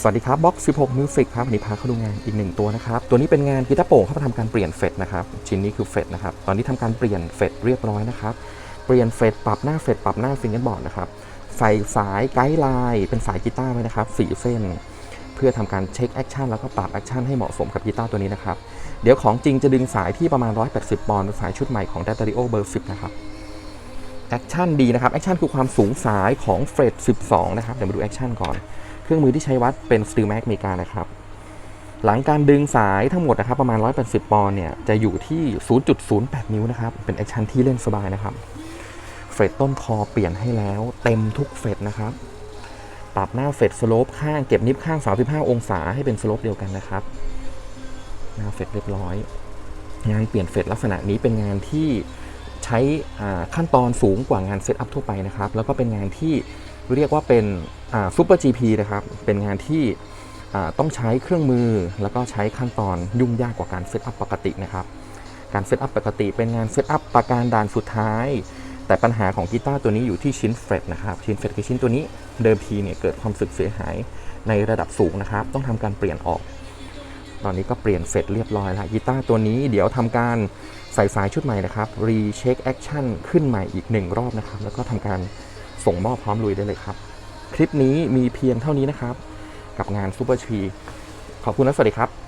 สวัสดีครับบ็อก16 Music ครับวันนี้พาเข้าดูงานอีกหนึ่งตัวนะครับ ตัวนี้เป็นงานกีตาร์โป่งเขามาทำการเปลี่ยนเฟดนะครับ ชิ้นนี้คือเฟดนะครับ ตอนนี้ทำการเปลี่ยนเฟดเรียบร้อยนะครับ เปลี่ยนเฟดปรับหน้าเฟดปรับหน้าฟิงเกิลบอร์ดนะครับ ใส่สายไกด์ไลน์เป็นสายกีตาร์ไว้นะครับสีเส้น เพื่อทำการเช็คแอคชั่นแล้วก็ปรับแอคชั่นให้เหมาะสมกับกีตาร์ตัวนี้นะครับ เดี๋ยวของจริงจะดึงสายที่ประมาณ 180 ปอนด์เป็นสายชุดใหม่ของ d a t a r i o เบอร์10 นะครับ แอคชั่นดีนะครับแอคชั่นคือความสูงสายของเฟรด12 นะครับ เดี๋ยวมาดูแอคชั่นก่อน เครื่องมือที่ใช้วัดเป็น Steel Mac อเมริกานะครับ หลังการดึงสายทั้งหมดนะครับ ประมาณ 180 ปอนด์เนี่ย จะอยู่ที่ 0.08 นิ้วนะครับ เป็นแอคชั่นที่เล่นสบายนะครับ เฟรดต้นคอเปลี่ยนให้แล้วเต็มทุกเฟรดนะครับ ปรับหน้าเฟรดสโลปข้างเก็บนิบข้าง 35 องศาให้เป็นสโลปเดียวกันนะครับ หน้าเฟรดเรียบร้อย งานเปลี่ยนเฟรดลักษณะนี้เป็นงานที่ ใช้ขั้นตอนสูงกว่างานเซตอัพทั่วไปนะครับ แล้วก็เป็นงานที่เรียกว่าเป็นซูเปอร์ GP นะครับ เป็นงานที่ต้องใช้เครื่องมือ แล้วก็ใช้ขั้นตอนยุ่งยากกว่าการเซตอัพปกตินะครับ การเซตอัพปกติเป็นงานเซตอัพประการด่านสุดท้าย แต่ปัญหาของกีตาร์ตัวนี้อยู่ที่ชิ้นเฟรดนะครับ ชิ้นเฟรดคือชิ้นตัวนี้เดิมทีเนี่ยเกิดความสึกเสียหายในระดับสูงนะครับ ต้องทำการเปลี่ยนออก ตอนนี้ก็เปลี่ยนเสร็จเรียบร้อยแล้วกีตาร์ตัวนี้เดี๋ยวทำการใส่สายชุดใหม่นะครับรีเช็คแอคชั่นขึ้นใหม่อีกหนึ่งรอบนะครับ แล้วก็ทำการส่งมอบพร้อมลุยได้เลยครับ คลิปนี้มีเพียงเท่านี้นะครับ กับงานซูเปอร์ชีขอบคุณและสวัสดีครับ